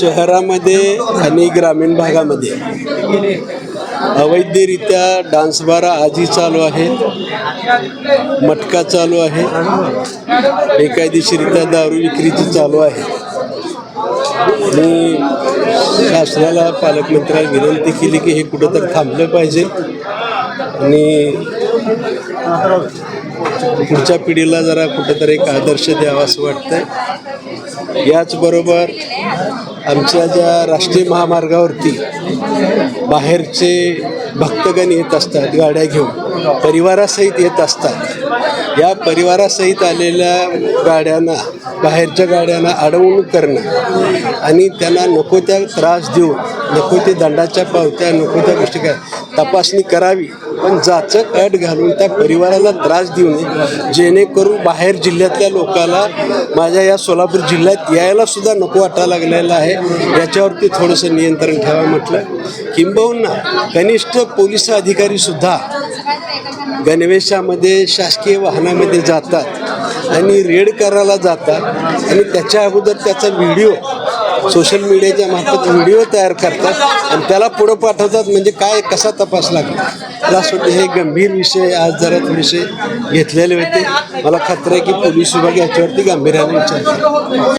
शहरामध्ये आणि ग्रामीण भागामध्ये अवैधरित्या डान्स बार आजही चालू आहेत. मटका चालू आहे. बेकायदेशीरित्या दारू विक्रीची चालू आहे. आणि शासनाला पालकमंत्र्याला विनंती केली की हे कुठंतरी थांबलं पाहिजे. आणि पुढच्या पिढीला जरा कुठंतरी एक आदर्श द्यावा असं वाटतंय. याचबरोबर आमच्या ज्या राष्ट्रीय महामार्गावरती बाहेरचे भक्तगण येत असतात गाड्या घेऊन परिवारासहित येत असतात या परिवारासहित आलेल्या गाड्यांना बाहेरच्या गाड्यांना अडवणूक करणं आणि त्यांना नको त्या त्रास देऊन नको ते दंडाच्या पावत्या नको त्या गोष्टी काय तपासणी करावी पण जाचक अट घालून त्या परिवाराला त्रास देऊ नये. जेणेकरून बाहेर जिल्ह्यातल्या लोकाला माझ्या या सोलापूर जिल्ह्यात यायला सुद्धा नको वाटायला लागलेला आहे. याच्यावरती थोडंसं नियंत्रण ठेवा म्हटलं. किंबहुना कनिष्ठ पोलीस अधिकारी सुद्धा गणवेशामध्ये शासकीय वाहनामध्ये जातात आणि रेड करायला जातात. आणि त्याच्या अगोदर त्याचा व्हिडिओ सोशल मीडियाच्या मार्फत व्हिडिओ तयार करतात आणि त्याला पुढं पाठवतात म्हणजे काय कसा तपास लागला? मला असं वाटतं हे गंभीर विषय आज जरा थोडेसे घेतलेले होते. मला खात्री आहे की पोलीस विभाग याच्यावरती गांभीर्याने विचार